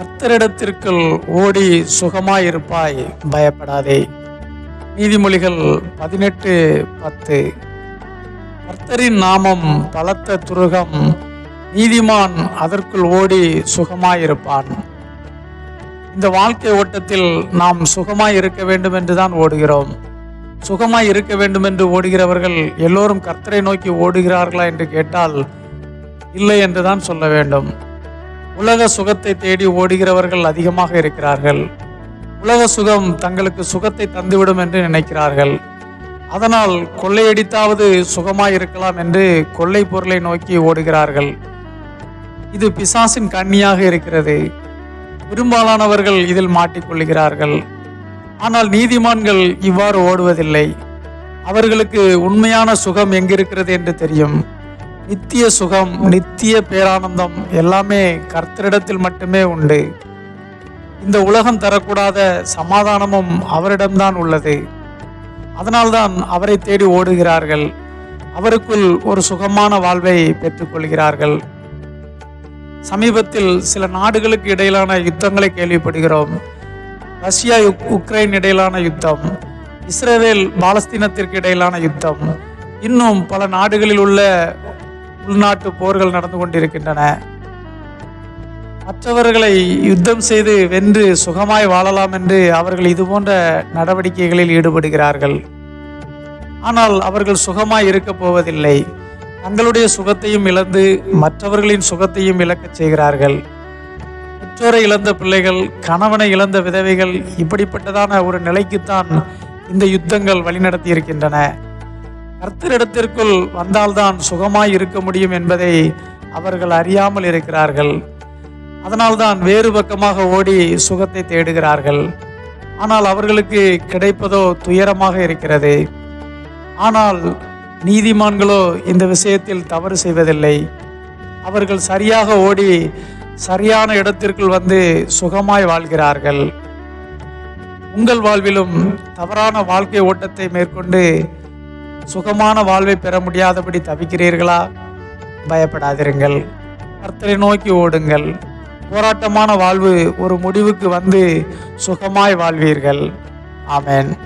கர்த்தரிடத்திற்குள் ஓடி சுகமாயிருப்பாய். பயப்படாதே. நீதிமொழிகள் பதினெட்டு பத்து. கர்த்தரின் நாமம் பலத்த துருகம் நீதிமான் அதற்குள் ஓடி சுகமாயிருப்பான். இந்த வாழ்க்கை ஓட்டத்தில் நாம் சுகமாய் இருக்க வேண்டும் என்று தான் ஓடுகிறோம். சுகமாய் இருக்க வேண்டும் என்று ஓடுகிறவர்கள் எல்லோரும் கர்த்தரை நோக்கி ஓடுகிறார்களா என்று கேட்டால் இல்லை என்று தான் சொல்ல வேண்டும். உலக சுகத்தை தேடி ஓடுகிறவர்கள் அதிகமாக இருக்கிறார்கள். உலக சுகம் தங்களுக்கு சுகத்தை தந்துவிடும் என்று நினைக்கிறார்கள். அதனால் கொள்ளையடித்தாவது சுகமாய் இருக்கலாம் என்று கொள்ளை பொருளை நோக்கி ஓடுகிறார்கள். இது பிசாசின் கண்ணியாக இருக்கிறது. பெரும்பாலானவர்கள் இதில் மாட்டிக்கொள்கிறார்கள் ஆனால் நீதிமான்கள் இவ்வாறு ஓடுவதில்லை. அவர்களுக்கு உண்மையான சுகம் எங்கிருக்கிறது என்று தெரியும். நித்திய சுகம் நித்திய பேரானந்தம் எல்லாமே கர்த்தரிடத்தில் மட்டுமே உண்டு. இந்த உலகம் தரக்கூடாத சமாதானமும் அவரிடம்தான் உள்ளது. அதனால்தான் அவரை தேடி ஓடுகிறார்கள். அவருக்குள் ஒரு சுகமான வாழ்வை பெற்றுக்கொள்கிறார்கள். சமீபத்தில் சில நாடுகளுக்கு இடையிலான யுத்தங்களை கேள்விப்படுகிறோம். ரஷ்யா உக்ரைன் இடையிலான யுத்தம். இஸ்ரேல் பாலஸ்தீனத்திற்கு இடையிலான யுத்தம். இன்னும் பல நாடுகளில் உள்ள உள்நாட்டு போர்கள் நடந்து கொண்டிருக்கின்றன. மற்றவர்களை யுத்தம் செய்து வென்று சுகமாய் வாழலாம் என்று அவர்கள் இதுபோன்ற நடவடிக்கைகளில் ஈடுபடுகிறார்கள். ஆனால் அவர்கள் சுகமாய் இருக்கப் போவதில்லை. தங்களுடைய சுகத்தையும் இழந்து மற்றவர்களின் சுகத்தையும் இழக்கச் செய்கிறார்கள். பெற்றோரை இழந்த பிள்ளைகள் கணவனை இழந்த விதவைகள் இப்படிப்பட்டதான ஒரு நிலைக்குத்தான் இந்த யுத்தங்கள் வழிநடத்தி இருக்கின்றன கர்த்தரிடத்திற்குள் வந்தால்தான் சுகமாய் இருக்க முடியும் என்பதை அவர்கள் அறியாமல் இருக்கிறார்கள். அதனால்தான் வேறு பக்கமாக ஓடி சுகத்தை தேடுகிறார்கள். ஆனால் அவர்களுக்கு கிடைப்பதோ துயரமாக இருக்கிறது. ஆனால் நீதிமான்களோ இந்த விஷயத்தில் தவறு செய்வதில்லை. அவர்கள் சரியாக ஓடி சரியான இடத்திற்குள் வந்து சுகமாய் வாழ்கிறார்கள். உங்கள் வாழ்விலும் தவறான வாழ்க்கை ஓட்டத்தை மேற்கொண்டு சுகமான வாழ்வை பெற முடியாதபடி தவிக்கிறீர்களா? பயப்படாதிருங்கள். கர்த்தரை நோக்கி ஓடுங்கள். போராட்டமான வாழ்வு ஒரு முடிவுக்கு வந்து சுகமாய் வாழ்வீர்கள். ஆமேன்.